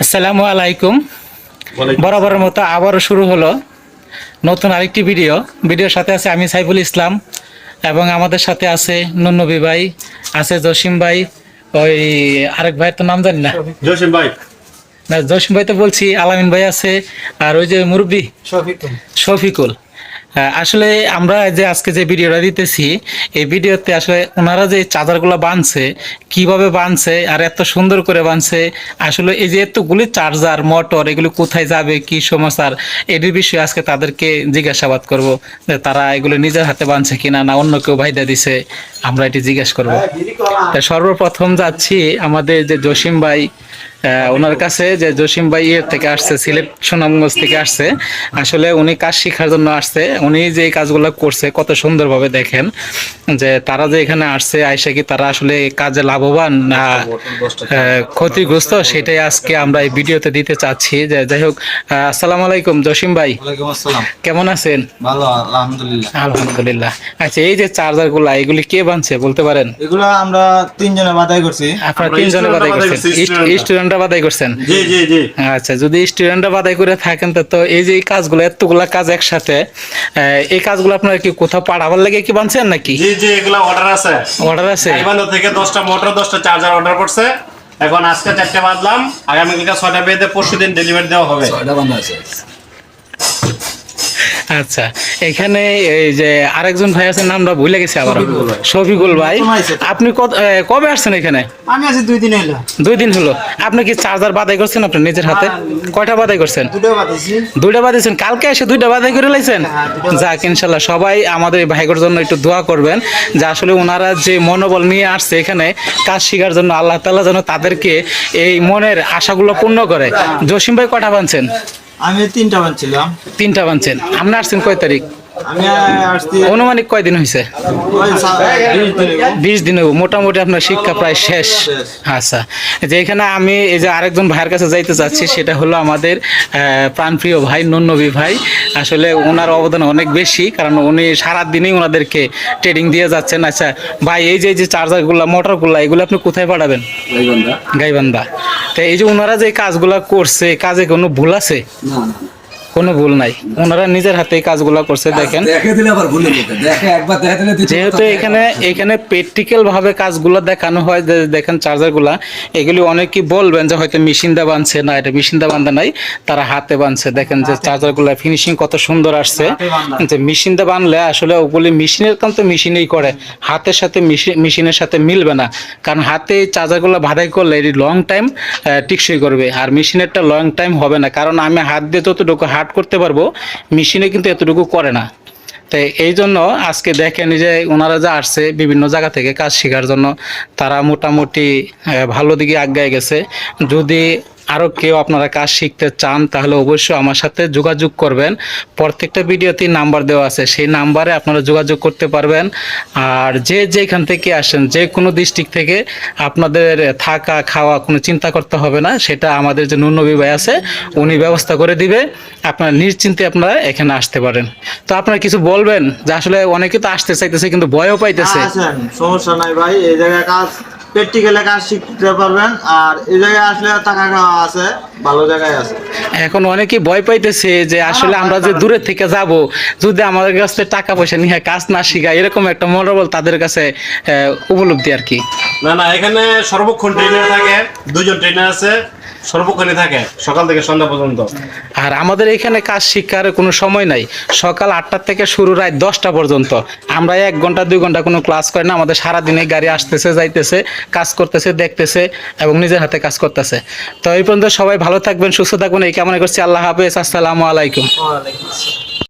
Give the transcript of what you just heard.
আসসালামু আলাইকুম। বরাবরের মতো আবারও শুরু হলো নতুন আরেকটি ভিডিও। ভিডিওর সাথে আছে আমি সাইফুল ইসলাম এবং আমাদের সাথে আছে নুনবি ভাই আছে জসিম ভাই ওই আরেক ভাইয়ের তো নাম জানি না। জসিম ভাই। না জসিম ভাই তো বলছি আলামিন ভাই আছে আর ওই যে মুরব্বী শফিকুল। আহ, আসলে আমরা যে আজকে যে ভিডিওটা দিতেছি এই ভিডিওতে আসলে ওনারা যে চার্জারগুলো বানছে কীভাবে বানছে আর এত সুন্দর করে বানছে আসলে এই যে এতগুলি চার্জার মোটর এগুলো কোথায় যাবে কি সমস্যার এটির বিষয়ে আজকে তাদেরকে জিজ্ঞাসাবাদ করব যে তারা এগুলো নিজের হাতে বানছে কিনা না অন্য কেউ ভাইদা দিছে আমরা এটি জিজ্ঞেস করব। তা সর্বপ্রথম যাচ্ছি আমাদের যে জসিম ভাই ওনার কাছে যে জসিম ভাই ইয়ের থেকে আসছে সিলেট সুনামগঞ্জ থেকে আসছে আসলে উনি কাজ শেখার জন্য আসছে। উনি যে কাজগুলো করছে কত সুন্দরভাবে দেখেন যে তারা যে এখানে আসছে আইসা কি তারা আসলে কাজে লাভবান না ক্ষতিগ্রস্ত? সেটাই আজকে আমরা এই ভিডিওতে দিতে চাচ্ছি। যে যাই হোক আসসালামু আলাইকুম জসিম ভাই। কেমন আছেন? ভালো আলহামদুলিল্লাহ। আলহামদুলিল্লাহ। আচ্ছা এই যে চার্জারগুলা এগুলি কে বানছে বলতে পারেন? এগুলো আমরা তিনজনে বাধাই করছি। আপনারা তিনজনে বাদাই বাদাই করছেন। করছি, student-রা। স্টুডেন্টরা বাদাই করছেন? জি জি জি। আচ্ছা যদি স্টুডেন্টরা বাদাই করে থাকেন তো এই যে এই কাজগুলো এতগুলা কাজ একসাথে এই কাজগুলো আপনারা কি কোথাও পাঠাবার লাগে কি বানছেন নাকি? জি জি এগুলো অর্ডার আছে। অর্ডার আছে? গাইবান্ধা থেকে দশটা মোটর দশটা চার্জার অর্ডার করছে। এখন আজকে চারটে বাজলাম আগামীকালকে ছয়টা বেঁধে পরশু দিন ডেলিভারি দেওয়া হবে। আচ্ছা এখানে এই যে আরেকজন ভাই আছে নামটা ভুলে গেছি আবার শফিকুল ভাই। আপনি কবে আসছেন এখানে? আমি আছি দুই দিন হইল দুই দিন হলো। আপনি কি চার্জার বাদাই করছেন আপনি নিজের হাতে? কয়টা বাদাই করছেন? দুইটা কালকে এসে দুইটা বাদাই করে লাইছেন? হ্যাঁ, যাক ইনশাল্লাহ সবাই আমাদের এই ভাইগোর জন্য একটু দোয়া করবেন যে আসলে ওনারা যে মনোবল নিয়ে আসছে এখানে কাজ শেখার জন্য আল্লাহ তাআলা যেন তাদেরকে এই মনের আশাগুলো পূর্ণ করে। জসিম ভাই কটা বানছেন? আমি তিনটা বানছিলাম। তিনটা বানছেন। আপনার আসছেন কয় তারিখ? অনুমানিক কয়দিন হয়েছে বিশ দিন। মোটামুটি আপনার শিক্ষা প্রায় শেষ। আচ্ছা। যে এখানে আমি এই যে আরেকজন ভাইয়ের কাছে যাইতে চাচ্ছি সেটা হলো আমাদের প্রাণপ্রিয় ভাই নন্নবী ভাই। আসলে ওনার অবদান অনেক বেশি কারণ উনি সারাদিনই ওনাদেরকে ট্রেডিং দিয়ে যাচ্ছেন। আচ্ছা ভাই এই যে এই যে চার্জারগুলো মোটরগুলো এগুলো আপনি কোথায় পাঠাবেন? গাইবান্ধা। তো এই যে ওনারা যে কাজগুলা করছে কাজে কোনো ভুল আছে? কোনো ভুল নাই। ওনারা নিজের হাতে কাজগুলা করছে দেখেন। দেখে দিলে আবার ভুলে যেতে দেখে একবার দেখে দিলে দ্বিতীয় যেহেতু এখানে এখানে প্র্যাকটিক্যাল ভাবে কাজগুলো দেখানো হয় যে দেখেন চার্জারগুলা এগুলি অনেকেই বলবেন যে হয়তো মেশিন দা বানছে। না এটা মেশিন দা বান্ধা নাই তারা হাতে বানছে। দেখেন যে চার্জারগুলা ফিনিশিং কত সুন্দর আসছে। যে মেশিন দা বানলে আসলে ওগুলি মেশিনের কাম তো মেশিনেই করে। হাতের সাথে মেশিন- মেশিনের সাথে মিলবে না। কারণ হাতে চার্জারগুলো ভাড়াই করলে এটি লং টাইম টিকসই করবে। আর মেশিনেরটা লং টাইম হবে না। কারণ আমি হাত দিয়ে যতটুকু হার্ড করতে পারব মেশিনে কিন্তু এতটুকু করে না। তাই এই জন্য আজকে দেখেন যে ওনারা যা আসছে বিভিন্ন জায়গা থেকে কাজ শেখার জন্য, তারা মোটামুটি ভালো দিকে আগায় গেছে। যদি আরও কেউ আপনারা কাজ শিখতে চান, তাহলে অবশ্যই আমার সাথে যোগাযোগ করবেন। প্রত্যেকটা ভিডিওতেই নাম্বার দেওয়া আছে, সেই নাম্বারে আপনারা যোগাযোগ করতে পারবেন। আর যে যেখান থেকে আসেন, যে কোনো ডিস্ট্রিক্ট থেকে আপনাদের থাকা, খাওয়া কোনো চিন্তা করতে হবে না, সেটা আমাদের যে নুনবী ভাই আছে, উনি ব্যবস্থা করে দিবে। আপনারা নিশ্চিন্তে আপনারা এখানে আসতে পারেন। তো আপনারা কিছু বলবেন? যে আসলে অনেকে তো আসতে চাইতেছে, কিন্তু ভয়ও পাইতেছে। সমস্যা নাই ভাই, এই জায়গায় কাজ প্র্যাকটিক্যালে কাজ শিখতে পারবেন। আর এই জায়গায় আসলে টাকা খাওয়া আছে ভালো জায়গায় আছে। এখন অনেকেই ভয় পাইতেছে যে আসলে আমরা যে দূরে থেকে যাব যদি আমাদের কাছে টাকা পয়সা নিয়ে কাজ না শিখায় এরকম একটা মনোবল তাদের কাছে উপলব্ধি আর কি। না না এখানে সর্বক্ষণ ট্রেনার থাকে দুজন ট্রেনার আছে। থাকে সকাল থেকে সন্ধ্যা পর্যন্ত। আর আমাদের এখানে কাজ শিক্ষার কোনো সময় নাই। সকাল আটটা থেকে শুরু রায় দশটা পর্যন্ত। আমরা এক ঘণ্টা দুই ঘণ্টা কোনো ক্লাস করি না। আমাদের সারাদিনে গাড়ি আসতেছে যাইতেছে কাজ করতেছে দেখতেছে এবং নিজের হাতে কাজ করতেছে। তো এই পর্যন্ত সবাই ভালো থাকবেন সুস্থ থাকবেন। এই কামনা করছি। আল্লাহ হাফেজ। আসসালামু আলাইকুম।